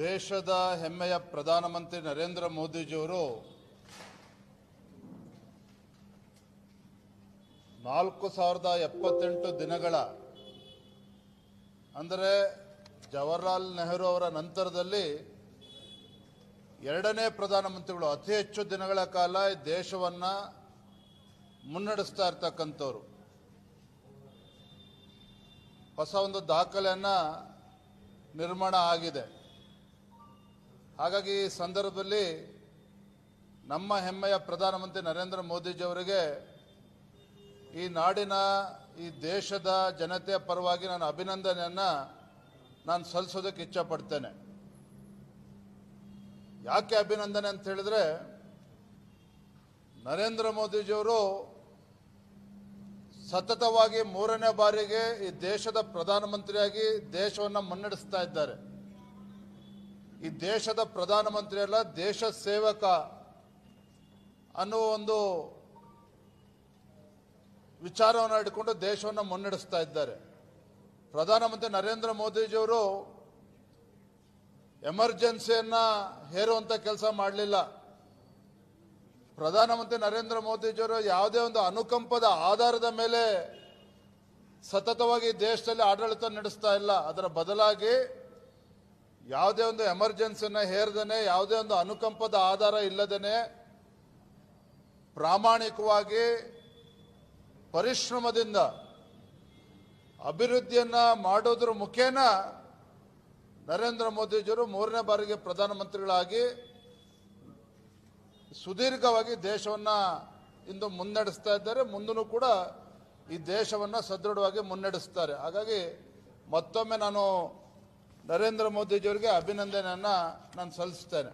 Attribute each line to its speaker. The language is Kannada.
Speaker 1: ದೇಶದ ಹೆಮ್ಮೆಯ ಪ್ರಧಾನಮಂತ್ರಿ ನರೇಂದ್ರ ಮೋದಿಜಿಯವರು ನಾಲ್ಕು ಸಾವಿರದ ಎಪ್ಪತ್ತೆಂಟು ದಿನಗಳ, ಅಂದರೆ ಜವಾಹರ್ಲಾಲ್ ನೆಹರು ಅವರ ನಂತರದಲ್ಲಿ ಎರಡನೇ ಪ್ರಧಾನಮಂತ್ರಿಗಳು ಅತಿ ಹೆಚ್ಚು ದಿನಗಳ ಕಾಲ ದೇಶವನ್ನ ಮುನ್ನಡೆಸ್ತಾ ಇರ್ತಕ್ಕಂಥವ್ರು. ಹೊಸ ಒಂದು ದಾಖಲೆಯನ್ನು ನಿರ್ಮಾಣ ಆಗಿದೆ. ಹಾಗಾಗಿ ಈ ಸಂದರ್ಭದಲ್ಲಿ ನಮ್ಮ ಹೆಮ್ಮೆಯ ಪ್ರಧಾನಮಂತ್ರಿ ನರೇಂದ್ರ ಮೋದಿಜಿಯವರಿಗೆ ಈ ನಾಡಿನ, ಈ ದೇಶದ ಜನತೆಯ ಪರವಾಗಿ ನಾನು ಅಭಿನಂದನೆಯನ್ನು ನಾನು ಸಲ್ಲಿಸೋದಕ್ಕೆ ಇಚ್ಛಪಡ್ತೇನೆ. ಯಾಕೆ ಅಭಿನಂದನೆ ಅಂತ ಹೇಳಿದ್ರೆ, ನರೇಂದ್ರ ಮೋದಿಜಿಯವರು ಸತತವಾಗಿ ಮೂರನೇ ಬಾರಿಗೆ ಈ ದೇಶದ ಪ್ರಧಾನಮಂತ್ರಿಯಾಗಿ ದೇಶವನ್ನು ಮುನ್ನಡೆಸ್ತಾ ಇದ್ದಾರೆ. ಈ ದೇಶದ ಪ್ರಧಾನಮಂತ್ರಿ ಅಲ್ಲ ದೇಶ ಸೇವಕ ಅನ್ನುವ ಒಂದು ವಿಚಾರವನ್ನು ಇಟ್ಕೊಂಡು ದೇಶವನ್ನು ಮುನ್ನಡೆಸ್ತಾ ಇದ್ದಾರೆ. ಪ್ರಧಾನಮಂತ್ರಿ ನರೇಂದ್ರ ಮೋದಿಜಿಯವರು ಎಮರ್ಜೆನ್ಸಿಯನ್ನು ಹೇರುವಂಥ ಕೆಲಸ ಮಾಡಲಿಲ್ಲ. ಪ್ರಧಾನಮಂತ್ರಿ ನರೇಂದ್ರ ಮೋದಿಜಿಯವರು ಯಾವುದೇ ಒಂದು ಅನುಕಂಪದ ಆಧಾರದ ಮೇಲೆ ಸತತವಾಗಿ ದೇಶದಲ್ಲಿ ಆಡಳಿತ ನಡೆಸ್ತಾ ಇಲ್ಲ. ಅದರ ಬದಲಾಗಿ ಯಾವುದೇ ಒಂದು ಎಮರ್ಜೆನ್ಸಿಯನ್ನು ಹೇರದೇನೆ, ಯಾವುದೇ ಒಂದು ಅನುಕಂಪದ ಆಧಾರ ಇಲ್ಲದೇನೆ ಪ್ರಾಮಾಣಿಕವಾಗಿ ಪರಿಶ್ರಮದಿಂದ ಅಭಿವೃದ್ಧಿಯನ್ನ ಮಾಡೋದ್ರ ಮುಖೇನ ನರೇಂದ್ರ ಮೋದಿಜಿಯವರು ಮೂರನೇ ಬಾರಿಗೆ ಪ್ರಧಾನಮಂತ್ರಿಗಳಾಗಿ ಸುದೀರ್ಘವಾಗಿ ದೇಶವನ್ನು ಇಂದು ಮುನ್ನಡೆಸ್ತಾ ಇದ್ದಾರೆ. ಮುಂದೂ ಕೂಡ ಈ ದೇಶವನ್ನು ಸದೃಢವಾಗಿ ಮುನ್ನಡೆಸ್ತಾರೆ. ಹಾಗಾಗಿ ಮತ್ತೊಮ್ಮೆ ನಾನು ನರೇಂದ್ರ ಮೋದಿಜಿಯವರಿಗೆ ಅಭಿನಂದನೆಯನ್ನು ನಾನು ಸಲ್ಲಿಸ್ತೇನೆ